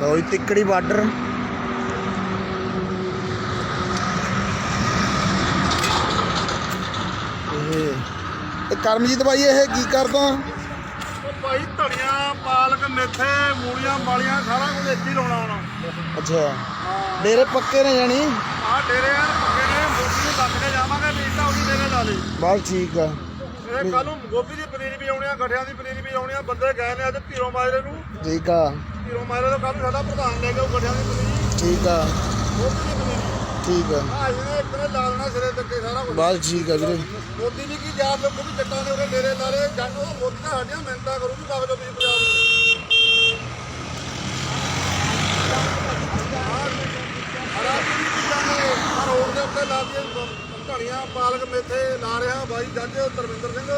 ਲਓ ਜੀ ਤਿੱਕੜੀ ਬਾਰਡਰ। ਇਹ ਇਹ ਕਰਮਜੀਤ ਬਾਈ ਇਹ ਕੀ ਕਰਦਾ? ਉਹ ਭਾਈ ਧਣੀਆਂ ਪਾਲਕ ਮੇਥੇ ਮੂਲੀਆਂ ਮਾਲੀਆਂ ਸਾਰਾ ਕੁਝ ਇੱਥੇ ਹੀ ਲਾਉਣਾ ਹੁਣ। ਅੱਛਾ। ਡੇਰੇ ਪੱਕੇ ਨੇ ਜਾਣੀ? ਆਹ ਡੇਰੇ ਆ ਪੱਕੇ ਨੇ। ਮੋਟੀ ਨੂੰ ਲੱਗ ਕੇ ਜਾਵਾਂਗੇ ਨਹੀਂ ਤਾਂ ਉਹਦੀ ਡੇਰੇ ਲਾ ਲਈ। ਬਸ ਠੀਕ ਆ। ਇਹ ਕੱਲ ਨੂੰ ਗੋਭੀ ਦੀ ਪਨੀਰ ਵੀ ਆਉਣੀ ਆ ਗੱਠਿਆਂ ਦੀ ਪਨੀਰ ਵੀ ਆਉਣੀ ਆ ਬੰਦੇ ਗਏ ਨੇ ਅੱਜ ਧੀਰੋ ਮਾਜਰੇ ਨੂੰ। ਠੀਕ ਆ। ਧੀਰੋ ਮਾਜਰੇ ਤੋਂ ਕੱਲ ਸਾਡਾ ਪ੍ਰਧਾਨ ਲੈ ਕੇ ਉਹ ਗੱਠਿਆਂ ਦੀ ਪਨੀਰ ਠੀਕ ਆ। ਗੋਭੀ ਦੀ ਪਨੀਰ ਠੀਕ ਆ। ਆ ਇਹਨੇ ਇੱਕ ਨੇ ਲਾ ਦੇਣਾ ਸਿਰੇ ਤੇ ਸਾਰਾ ਕੁਝ ਬਸ ਠੀਕ ਆ ਵੀਰੇ। ਮੋਦੀ ਵੀ ਕੀ ਯਾਦ ਲੋਕੋ ਵੀ ਜੱਟਾਂ ਨੇ ਉਹਦੇ ਡੇਰੇ ਲਾ ਲਏ। ਜੱਟ ਉਹ ਮੋਦੀ ਤਾਂ ਸਾਡੀਆਂ ਮਿਹਨਤਾਂ ਕਰੂ ਵੀ ਕਾਗਜ਼ ਤੁਸੀਂ ਪੰਜਾਬ ਨੂੰ ਹਰਾ ਜਿਹੜੀ ਚੀਜ਼ਾਂ ਨੇ? ਆਹ ਰੋਡ ਦੇ ਉੱਤੇ ਲਾ ਕੇ ਧਣੀਆਂ ਪਾਲਕ ਮੇਥੇ ਲਾ ਰਿਹਾ ਬਾਈ ਜੱਜ ਧਰਮਿੰਦਰ ਸਿੰਘ।